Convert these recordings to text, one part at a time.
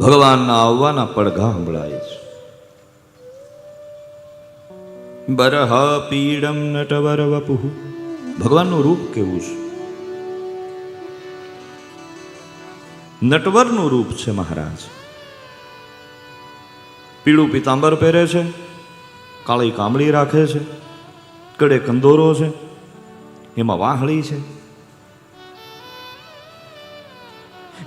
ભગવાનના આવવાના પડઘા સંભળાય છે. બરહ પીડમ નટવર વપુ ભગવાનનું રૂપ કેવું છે? નટવરનું રૂપ છે મહારાજ. પીળું પિતાંબર પહેરે છે, કાળી કામળી રાખે છે, કડે કંદોરો છે, એમાં વાહળી છે.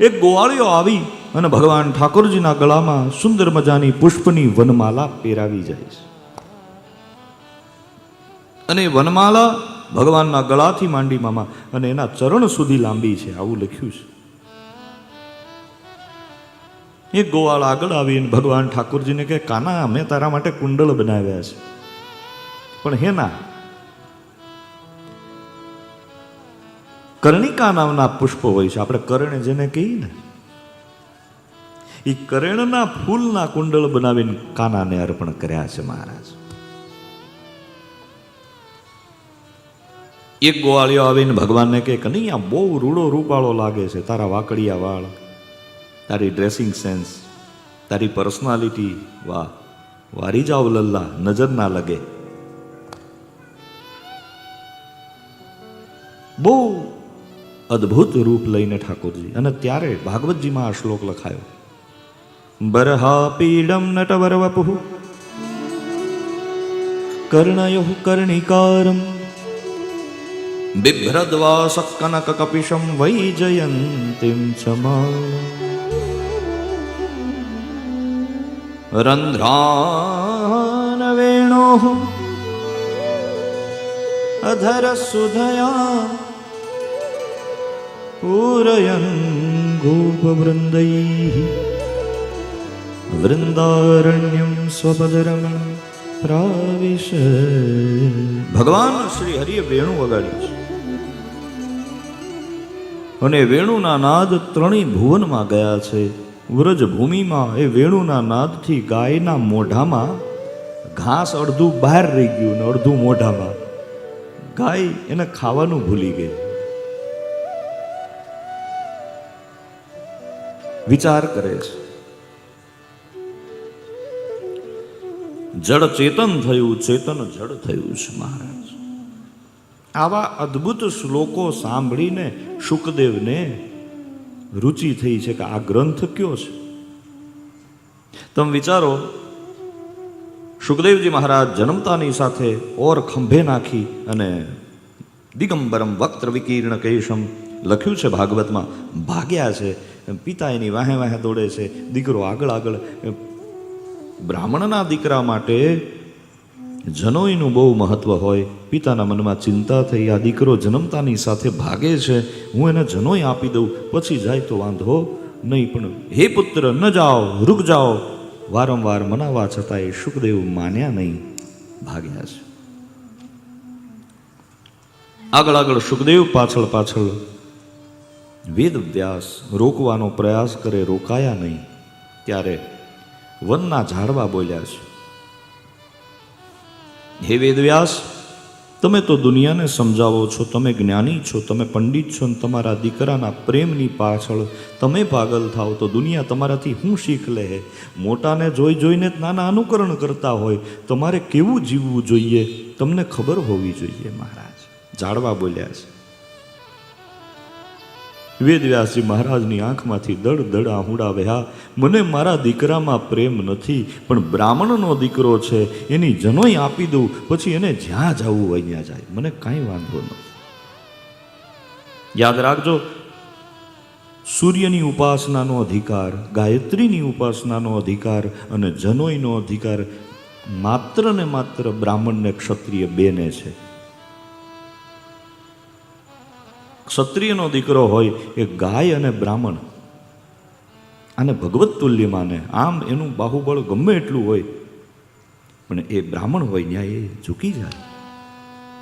એક ગોવાળીઓ આવી અને ભગવાન ઠાકોરજીના ગળામાં સુંદર મજાની પુષ્પની વનમાલા પહેરાવી જાય છે. અને વનમાલા ભગવાનના ગળાથી માંડી મામા, અને એના ચરણ સુધી લાંબી છે, આવું લખ્યું છે. એક ગોવાળ આગળ આવીને ભગવાન ઠાકોરજીને કે કાના, અમે તારા માટે કુંડળ બનાવ્યા છે. પણ હેના કર્ણિકા નામના પુષ્પો હોય છે. આપણે કર્ણ જેને કહીએ ને એ કરેણના ફૂલના કુંડળ બનાવીને કાનાને અર્પણ કર્યા છે મહારાજ. એક ગોવાળિયો આવીને ભગવાનને કહે કનૈયા બહુ રૂડો રૂપાળો લાગે છે, તારા વાકડિયા વાળ, તારી ડ્રેસિંગ સેન્સ, તારી પર્સનાલિટી, વાહ, વારી જાવ લલ્લા, નજર ના લગે. બહુ અદ્ભુત રૂપ લઈને ઠાકોરજી, અને ત્યારે ભાગવતજીમાં આ શ્લોક લખાયો. બરહા પીડમ નટવર વપુઃ કર્ણયો કર્ણિકારમ બિભ્રદ્વાસ કનક કપિશમ વૈજયંતીમ ચમાલ રંધ્રાન વૃંદારણ્યમ સ્વપદરમણ પ્રાવિશ ભગવાન શ્રી હરિએ વેણુ વગાડ્યું છે અને વેણુના નાદ ત્રણેય ભુવનમાં ગયા છે. વ્રજ ભૂમિમાં એ વેણુના નાદથી ગાયના મોઢામાં ઘાસ અડધું બહાર રહી ગયું ને અડધું મોઢામાં. ગાય એને ખાવાનું ભૂલી ગઈ. વિચાર કરે છે. જડ ચેતન થયું, ચેતન જડ થયું છે મહારાજ. આવા અદ્ભુત શ્લોકો સાંભળીને શુકદેવને રુચિ થઈ છે કે આ ગ્રંથ કયો છે? તમે વિચારો, સુખદેવજી મહારાજ જન્મતાની સાથે ઓર ખંભે નાખી અને દિગંબરમ વક્ત્ર વિકીર્ણ કેશમ લખ્યું છે ભાગવતમાં, ભાગ્યા છે, પિતા એની વાહે વાહે દોડે છે, દીકરો આગળ આગળ બ્રાહ્મણના દીકરા માટે જનોઈનું બહુ મહત્વ હોય. પિતાના મનમાં ચિંતા થઈ, આ દીકરો જન્મતાની સાથે ભાગે છે, હું એને જનોઈ આપી દઉં, પછી જાય તો વાંધો નહીં, પણ હે પુત્ર, ન જાઓ, રૂક જાઓ. વારંવાર મનાવા છતાંય સુખદેવ માન્યા નહીં, ભાગ્યા છે. આગળ આગળ સુખદેવ પાછળ પાછળ વેદ વ્યાસ રોકવાનો પ્રયાસ કરે, રોકાયા નહીં. ત્યારે વનના ઝાડવા બોલ્યા છે. હે વેદવ્યાસ, તમે તો દુનિયાને સમજાવો છો, તમે જ્ઞાની છો, તમે પંડિત છો ને તમારા દીકરાના પ્રેમની પાછળ તમે પાગલ થાવ, તો દુનિયા તમારાથી શું શીખ લે? મોટાને જોઈ જોઈને જ નાના અનુકરણ કરતા હોય, તમારે કેવું જીવવું જોઈએ? તમને ખબર હોવી જોઈએ મહારાજ. ઝાડવા બોલ્યા છે. વેદવ્યાસજી મહારાજની આંખમાંથી દડ દડ આહુડા વહ્યા મને મારા દીકરામાં પ્રેમ નથી, પણ બ્રાહ્મણનો દીકરો છે, એની જનોઈ આપી દઉં, પછી એને જ્યાં જવું હોય ત્યાં જાય. મને કાંઈ વાંધો નથી યાદ રાખજો, સૂર્યની ઉપાસનાનો અધિકાર, ગાયત્રીની ઉપાસનાનો અધિકાર અને જનોઈનો અધિકાર માત્ર ને માત્ર બ્રાહ્મણને ક્ષત્રિય બેને છે. ક્ષત્રિયનો દીકરો હોય એ ગાય અને બ્રાહ્મણ. આને ભગવત તુલ્ય માને આમ એનું બાહુબળ ગમે એટલું હોય, પણ એ બ્રાહ્મણ હોય ત્યાં એ ઝૂકી જાય.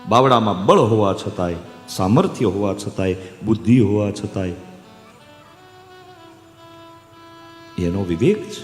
બાવડામાં બળ હોવા છતાંય, સામર્થ્ય હોવા છતાંય, બુદ્ધિ હોવા છતાંય, એનો વિવેક છે.